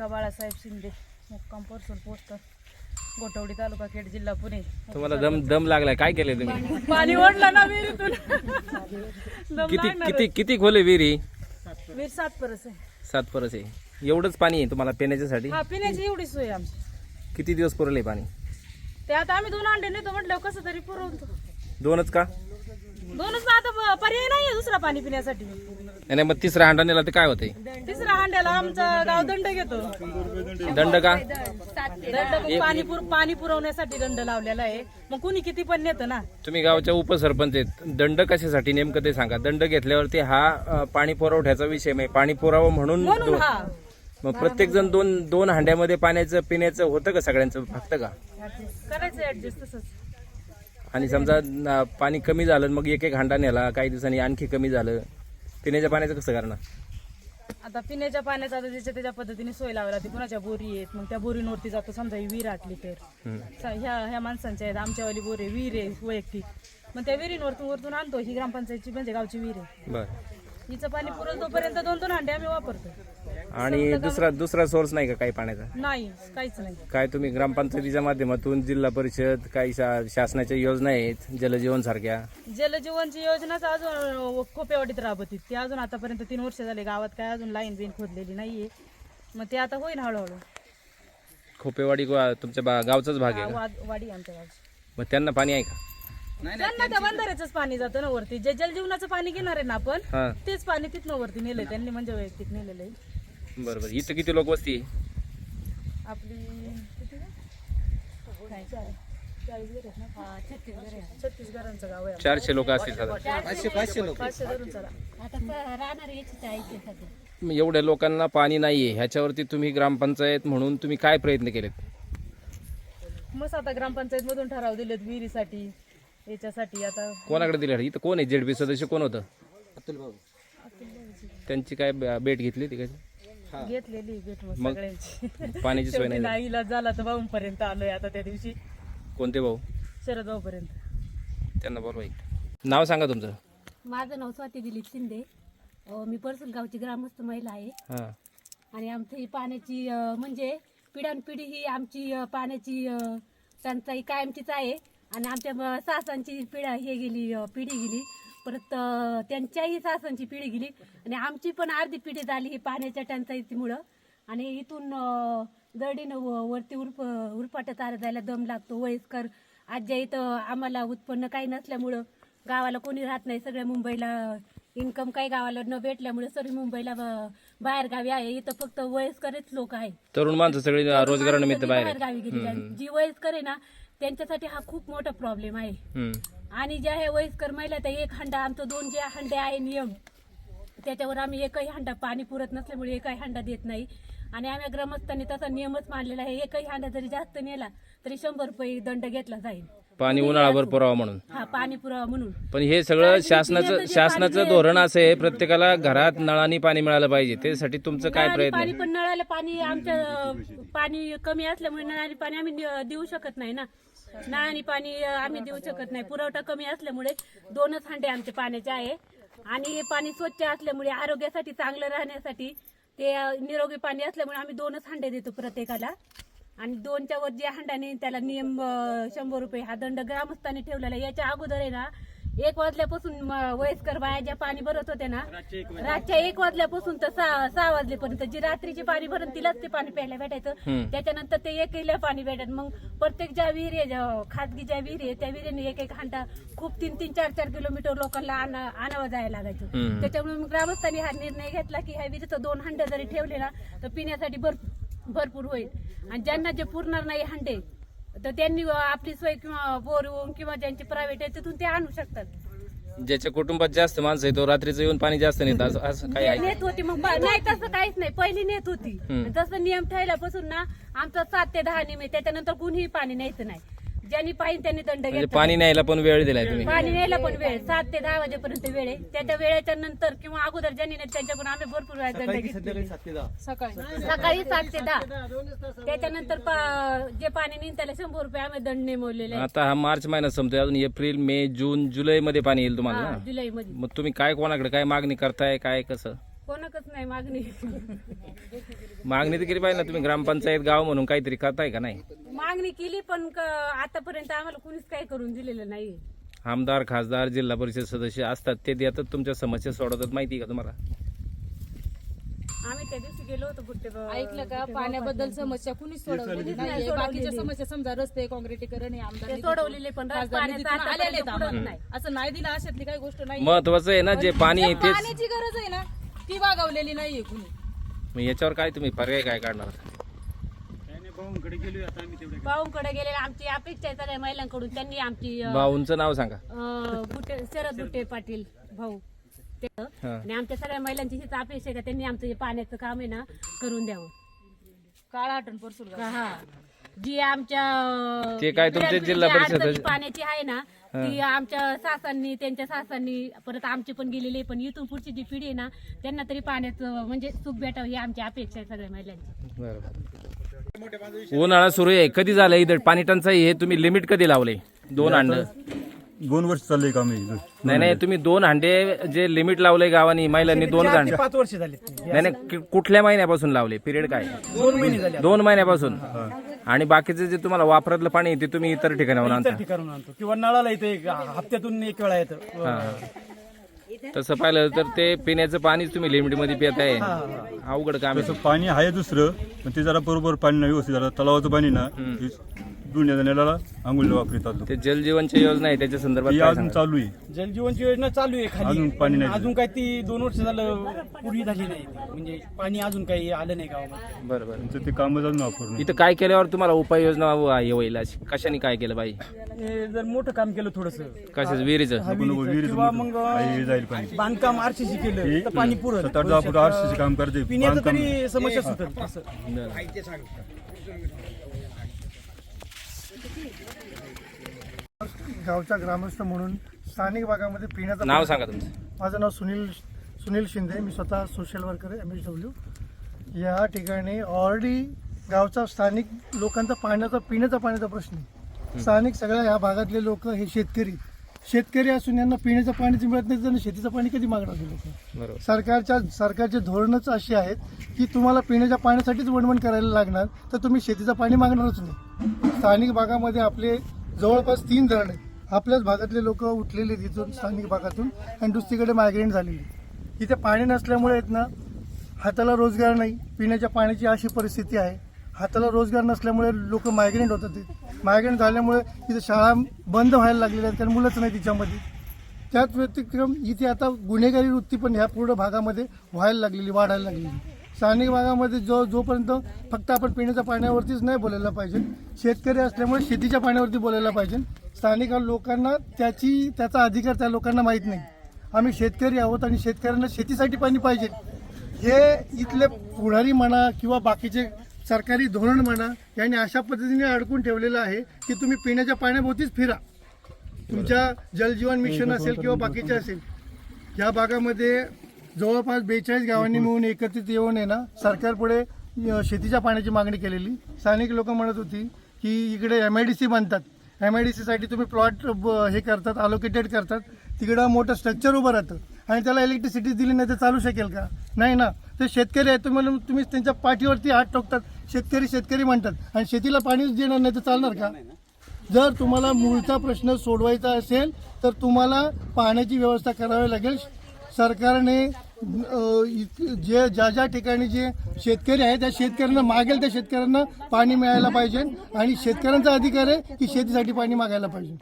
रेखा बाळासाहेब शिंदे? मुक्काम परसून पोस्ट गोटवडी तालुका खेड जिल्हा पुणे. तुम्हाला दम दम लागलाय. काय केलंय तुम्ही? पाणी ओढलं ना विहिरीतून. दम किती लागणारच. किती किती खोले विहिरी? विहीर सात परस आहे. सात परस आहे. एवढंच पाणी आहे तुम्हाला पिण्याच्यासाठी? हा पिण्याची एवढी सोय आहे आमची. किती दिवस पुरले पाणी? ते आता आम्ही दोन अंडे नेतो म्हटलं कसं तरी पुरवतो. दोनच का? दोनच ना आता पर्याय नाहीये दुसरा पाणी पिण्यासाठी. आणि मग तिसरा हांडा नेला तर काय होतंय? तिसरा हांड्याला आमचा गाव दंड घेतो. दंड का? दंड पाणी पुर पाणी पुरवण्यासाठी दंड लावलेला आहे. मग कुणी किती पण नेतं ना. तुम्ही गावच्या उपसरपंच आहेत. दंड कशासाठी नेमकं ते सांगा. दंड घेतल्यावरती हा अं, पाणी पुरवठ्याचा विषय म्हणजे पाणी पुरावं म्हणून हा. मग प्रत्येक जण दोन दोन हांड्यामध्ये पाण्याचं पिण्याचं होतं का सगळ्यांचं? फक्त का? करायचं ऍडजस्ट तसंच. आणि समजा पाणी कमी झालं मग एक एक हांडा नेला काही दिवसांनी आणखी कमी झालं. पिण्याच्या पाण्याचं कसं करणार? आता पिण्याच्या पाण्याचा आता ज्याच्या त्याच्या पद्धतीने सोय लावायला लागते. कुणाच्या बोरी आहेत मग त्या बोरींवरती जातो. समजा ही विहीर आटली तर. सा- ह्या ह्या माणसांच्या आहेत आमच्यावाली बोर आहे विहीर आहे वैयक्तिक. मग त्या विहिरींवरतून वरतून आणतो. ही ग्रामपंचायतची म्हणजे गावची विहीर आहे. बरं. हिचं पाणी पुरल तोपर्यंत दोन दोन हांडे आम्ही वापरतो. आणि दुसरा दुसरा सोर्स नाही का काही पाण्याचा? नाही काहीच नाही. काय तुम्ही ग्रामपंचायतीच्या माध्यमातून जिल्हा परिषद काही शा- शासनाच्या योजना आहेत जलजीवन सारख्या? जलजीवनची योजनाच अजून खोपेवाडीत राबवतील ती अजून आतापर्यंत तीन वर्ष झाले गावात काय अजून लाईन बिन खोदलेली नाहीये. मग ते आता होईल हळूहळू. खोपेवाडी गा- तुमच्या बा- गावचाच भाग आहे का? वाद- वाडी आमच्या गावची. मग त्यांना पाणी आहे का? त्यांना त्या बंधाऱ्याच पाणी जातं ना वरती. जे जलजीवनाचं पाणी घेणार आहे ना आपण हा. तेच पाणी तिथनं वरती नेलंय. त्यांनी म्हणजे वैयक्तिक नेलेलं आहे बरं बरं इथं किती लोक वस्ती आहे? आपली किती गं? नाही, आहे गाव आहे चारशे लोक असतील साधारण. पाचशे धरून चला. मग एवढ्या लोकांना पाणी नाहीये. ह्याच्यावरती तुम्ही ग्रामपंचायत म्हणून तुम्ही काय प्रयत्न केलेत? मस्त आता ग्रामपंचायत मधून ठराव दिलेत विहिरीसाठी याच्यासाठी. आता कोणाकडे दिले इथं कोण आहे? जेडबी सदस्य कोण होतं? त्यांची काय ब- भेट घेतली ती कशी घेतलेली भेट मग मग सगळ्यांची. पाण्याची सोय शेवटी नाही नाही इलाज झाला तर भाऊंपर्यंत आलोय आता त्या दिवशी. कोणते भाऊ? शरद भाऊपर्यंत त्यांना बोलवा इकडे. नाव सांगा तुमचं. माझं नाव स्वाती दिलीप शिंदे. अं, मी परसून गावची ग्रामस्थ महिला आहे. हां. आणि आमची ही पाण्याची अं, म्हणजे पिढ्यानपिढी ही आमची अं, पाण्याची अं, टंचाई कायमचीच आहे. आणि आमच्या सासांची पिढ्या हे गेली अं, पिढी गेली. परत त्यांच्याही सासांची पिढी गेली. आणि आमची पण अर्धी पिढी झाली ही पाण्याच्या टंचाईमुळं. आणि इथून दरडीनं वरती उरप उरपाट्या तारा जायला दम लागतो. वयस्कर आज्या इथं आम्हाला उत्पन्न काही नसल्यामुळं गावाला कोणी राहत नाही. सगळ्या मुंबईला इन्कम काही गावाला न भेटल्यामुळे सर्व मुंबईला बाहेर गावी आहे. इथं फक्त वयस्करच लोक आहेत. तरुण माणसं सगळी रोजगारानिमित्त बाहेर. गावी गेली. जी वयस्कर आहे ना त्यांच्यासाठी हा खूप मोठा प्रॉब्लेम आहे. आणि ज्या ह्या वयस्कर महिला त्या एक हंडा आमचं दोन जे हंडे आहे नियम त्याच्यावर आम्ही एकही हंडा पाणी पुरत नसल्यामुळे एकही हंडा देत नाही. आणि आम्ही ग्रामस्थांनी तसा नियमच मांडलेला आहे एकही हंडा जरी जास्त नेला तरी शंभर रुपये दंड घेतला जाईल. पाणी उन्हाळाभर पुरावा म्हणून. हा पाणी पुरावा म्हणून. पण हे सगळं शासनाचं शासनाचं धोरण असं आहे प्रत्येकाला घरात नळाने पाणी मिळालं पाहिजे त्यासाठी तुमचं काय प्रयत्न पाणी आहे? पण नळाला पाणी आमच्या पाणी कमी असल्यामुळे नळाने पाणी आम्ही देऊ शकत नाही ना. नळाने पाणी आम्ही देऊ शकत नाही. पुरवठा कमी असल्यामुळे दोनच हांडे आमचे पाण्याचे आहे. आणि हे पाणी स्वच्छ असल्यामुळे आरोग्यासाठी चांगलं राहण्यासाठी ते निरोगी पाणी असल्यामुळे आम्ही दोनच हांडे देतो प्रत्येकाला. आणि दोनच्या वर जे हांडाने त्याला नियम शंभर रुपये हा दंड ग्रामस्थांनी ठेवलेला याच्या अगोदर आहे ना एक वाजल्यापासून वयस्कर बाया ज्या पाणी भरत होत्या ना रातच्या एक वाजल्यापासून तर सहा सहा वाजलेपर्यंत जी रात्रीची पाणी भरून तिलाच ते पाणी प्यायला भेटायचं. त्याच्यानंतर ते एकहीला पाणी भेटत मग प्रत्येक ज्या विहिरी आहे ज्या खाजगी ज्या विहिरी आहे त्या विहिरीने एक एक हांडा खूप तीन तीन चार चार किलोमीटर लोकांना आणा- आणावं जायला लागायचं. त्याच्यामुळे मग ग्रामस्थांनी हा निर्णय घेतला की ह्या विहिरीचं दोन हंडे जरी ठेवले ना तर पिण्यासाठी भर भरपूर होईल. आणि ज्यांना जे पुरणार नाही हंडे तर त्यांनी आपली सोय किंवा बोरवून किंवा ज्यांची प्रायव्हेट आहे तिथून ते आणू शकतात. ज्याच्या कुटुंबात जास्त माणसं आहे तो रात्रीचं येऊन पाणी जास्त नेत असं असं आहे नेत होती मग बा- नाही तसं काहीच नाही. पहिली नेत होती. हम्म. जसं नियम ठेवल्यापासून ना आमचा सात ते दहा नियम आहे त्याच्यानंतर कुणीही पाणी न्यायचं नाही. ज्यांनी पाहिजे त्यांनी दंड म्हणजे घेतला. पाणी न्यायला पण वेळ दिलाय तुम्ही. पाणी न्यायला पण वेळ सात ते दहा वाजेपर्यंत वेळ आहे. त्याच्या वेळेच्या नंतर किंवा अगोदर ज्यांनी नेत त्यांच्याकडून आम्ही भरपूर वेळा दंड घेतलेले सकाळी सकाळी. सात ते दहा. त्याच्यानंतर पा- जे पाणी नेईन त्याला शंभर रुपये आम्ही दंड नेमवलेले आहे. आता हा मार्च महिना संपतोय अजून एप्रिल मे जून जुलै मध्ये पाणी येईल तुम्हाला हा, ना जुलैमध्ये. मग तुम्ही काय कोणाकडे काय मागणी करताय काय कसं? कोणाकच नाही मागणी. मागणी तर केली पाहिजे ना तुम्ही ग्रामपंचायत गाव म्हणून काहीतरी करताय का नाही? मागणी केली पण क- आतापर्यंत आम्हाला कुणीच काही करून दिलेलं नाही आमदार खासदार जिल्हा परिषद सदस्य असतात ते देतात तुमच्या समस्या सोडवतात माहिती आहे का तुम्हाला? आम्ही त्या दिवशी गेलो होतो गुट्टे ऐकलं का? पाण्याबद्दल समस्या कुणीच सोडवलेली बाकीच्या समस्या समजा रस्ते काँक्रिटीकरण हे आमदार ते सोडवलेले पण पाण्याचा आलेले आहेत आतापर्यंत पुरत आम्हाला. नाही. असं नाही दिलं अशातली काही गोष्ट नाही महत्वाचं आहे ना जे पाणी आहे तेच पाण्याची गरज आहे ना ती वागवलेली नाहीये कुणी. मग याच्यावर काय तुम्ही पर्याय काय काढणार? भाऊंकडे गेलेले आमची अपेक्षा आहे सगळ्या महिलांकडून त्यांनी आमची अं, भाऊंचं नाव सांगा. अं, शरद बुट्टे पाटील भाऊ. ते हा. आणि आमच्या सगळ्या महिलांची हीच अपेक्षा आहे का त्यांनी आमचं हे पाण्याचं काम आहे ना करून द्यावं. काळा आठवण परसूल का हा. जी आमच्या ते काय तुमचे जिल्हा परिषद- अडचणी पाण्याची आहे ना ती आमच्या सासांनी त्यांच्या सासांनी परत आमची पण गेलेली आहे. पण इथून पुढची जी पिढी आहे ना त्यांना तरी पाण्याचं म्हणजे सुख भेटावं ही आमची अपेक्षा आहे सगळ्या महिलांची. बरोबर उन्हाळा सुरू आहे. कधी झालं इथं? पाणी टंचाई हे तुम्ही लिमिट कधी लावले? दोन हांड दोन वर्ष चाललंय काम. हे. नाही नाही तुम्ही दोन हांडे जे लिमिट लावले गावानी महिलांनी दोन हांडे पाच वर्ष झाले. नाही नाही कि- कुठल्या महिन्यापासून लावले? पिरियड काय? दोन महिने झाले दोन महिन्यापासून. आणि बाकीचे जे तुम्हाला वापरातलं पाणी आहे ते तुम्ही इतर ठिकाणावर आणता. इतर ठिकाणून आणतो. किंवा नळाला इथे एक हप्त्यातून एक वेळा येतं. तसं पाहिलं तर ते पिण्याचं पाणीच तुम्ही लिमिटमध्ये पिताय अवघड काम आहे. तसं पाणी आहे दुसरं पण ते जरा बरोबर पाणी नाही व्यवस्थित झालं. तलावाचं पाणी ना दुनिया नेल्याला आंघोळीला वापरतात ते जलजीवनची योजना आहे त्याच्या संदर्भात ही काय अजून सांगाल? चालू आहे. जलजीवनची योजना चालू आहे खाली. अजून पाणी नाही अजून काय ती दोन वर्ष झालं पूर्वी झाली नाही ती. म्हणजे पाणी अजून काही आलं नाही गावामध्ये. बरं बरं. त्यांचं ते कामच अजून वापरून. इथं काय केल्यावर तुम्हाला उपाययोजना हे होईल अशी? कशाने काय केलं हे जर मोठं काम केलं थोडस. कशाच? विहिरीचं? विहिरीचं. किंवा मोठं. मग जाईल पाणी. बांधकाम आरसीसी केलं तर पाणी पुरत सात आठ दहा फूट आरसीसी काम करते. पिण्याचं बांधकाम. तरी समस्या सुटेल असं. गावचा ग्रामस्थ म्हणून स्थानिक भागामध्ये पिण्याचा नाव सांगा तुमचं. माझं नाव सुनील सुनील शिंदे. मी स्वतः social worker M S W या ठिकाणी ऑलरेडी गावचा स्थानिक लोकांचा पाण्याचा पिण्याचा पाण्याचा प्रश्न आहे. स्थानिक सगळ्या ह्या भागातले लोक हे शेतकरी. शेतकरी असून यांना पिण्याचं पाणीच मिळत नाही तर शेतीचं पाणी कधी मागणार ते लोक? सरकारच्या सरकारचे धोरणच अशी आहेत की तुम्हाला पिण्याच्या पाण्यासाठीच वणवण करायला लागणार तर तुम्ही शेतीचं पाणी मागणारच नाही. स्थानिक भागामध्ये आपले जवळपास तीन धरण आहेत. आपल्याच भागातले लोक उठलेले तिथून स्थानिक भागातून आणि दुसरीकडे मायग्रेंट झालेली. इथे पाणी नसल्यामुळे आहेत ना हाताला रोजगार नाही. पिण्याच्या पाण्याची अशी परिस्थिती आहे. हाताला रोजगार नसल्यामुळे लोक मायग्रेंट होतात ते मायग्रेंट झाल्यामुळे इथे शाळा बंद व्हायला लागलेल्या आहेत. कारण मुलंच नाही तिच्यामध्ये. त्याच व्यतिक्रम इथे आता गुन्हेगारी वृत्ती पण ह्या पूर्ण भागामध्ये व्हायला लागलेली वाढायला लागलेली. स्थानिक भागामध्ये जो जोपर्यंत फक्त आपण पिण्याच्या पाण्यावरतीच नाही बोलायला पाहिजे शेतकरी असल्यामुळे शेतीच्या पाण्यावरती बोलायला पाहिजे. स्थानिक लोकांना त्याची त्याचा अधिकार त्या लोकांना माहीत नाही. आम्ही शेतकरी आहोत आणि शेतकऱ्यांना शेतीसाठी पाणी पाहिजे. हे इथले पुढारी म्हणा किंवा बाकीचे सरकारी धोरण म्हणा यांनी अशा पद्धतीने अडकून ठेवलेलं आहे की तुम्ही पिण्याच्या पाण्याभोवतीच फिरा. तुमच्या जलजीवन मिशन असेल किंवा बाकीचे असेल. या भागामध्ये जवळपास बेचाळीस गावांनी मिळून एकत्रित येऊन आहे ना सरकारपुढे शेतीच्या पाण्याची मागणी केलेली. स्थानिक लोक म्हणत होती की इकडे एम आय डी सी बांधतात एम आय डी सीसाठी तुम्ही प्लॉट हे करतात अलोकेटेड करतात. तिकडं मोठं स्ट्रक्चर उभं राहतं. आणि त्याला इलेक्ट्रिसिटी दिली नाही तर चालू शकेल का? नाही ना. ते शेतकरी आहे तुम्हाला तुम्ही त्यांच्या पाठीवरती हात टोकतात शेतकरी शेतकरी म्हणतात. आणि शेतीला पाणीच देणार नाही तर चालणार का? जर तुम्हाला मूळचा प्रश्न सोडवायचा असेल तर तुम्हाला पाण्याची व्यवस्था करावी लागेल. सरकारने जे ज्या ज्या ठिकाणी जे शेतकरी आहे त्या शेतकऱ्यांना मागेल त्या शेतकऱ्यांना पाणी मिळायला पाहिजे. आणि शेतकऱ्यांचा अधिकार आहे की शेतीसाठी पाणी मागायला पाहिजे.